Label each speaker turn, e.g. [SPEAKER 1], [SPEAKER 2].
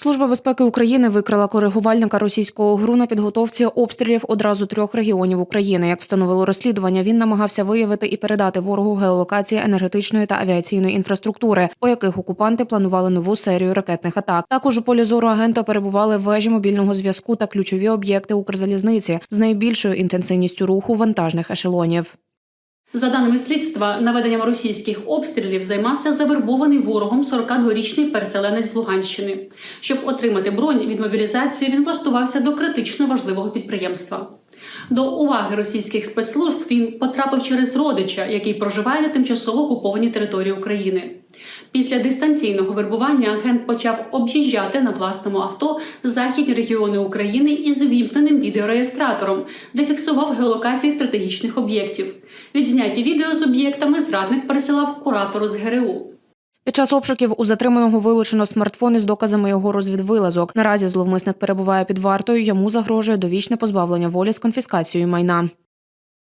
[SPEAKER 1] Служба безпеки України викрила коригувальника російського ГРУ на підготовці обстрілів одразу трьох регіонів України. Як встановило розслідування, він намагався виявити і передати ворогу геолокації енергетичної та авіаційної інфраструктури, по яких окупанти планували нову серію ракетних атак. Також у полі зору агента перебували вежі мобільного зв'язку та ключові об'єкти Укрзалізниці з найбільшою інтенсивністю руху вантажних ешелонів.
[SPEAKER 2] За даними слідства, наведенням російських обстрілів займався завербований ворогом 42-річний переселенець з Луганщини. Щоб отримати бронь від мобілізації, він влаштувався до критично важливого підприємства. До уваги російських спецслужб він потрапив через родича, який проживає на тимчасово окупованій території України. Після дистанційного вербування агент почав об'їжджати на власному авто західні регіони України із вімкненим відеореєстратором, де фіксував геолокації стратегічних об'єктів. Відзняті відео з об'єктами зрадник пересилав куратору з ГРУ.
[SPEAKER 1] Під час обшуків у затриманого вилучено смартфон із доказами його розвідвилазок. Наразі зловмисник перебуває під вартою. Йому загрожує довічне позбавлення волі з конфіскацією майна.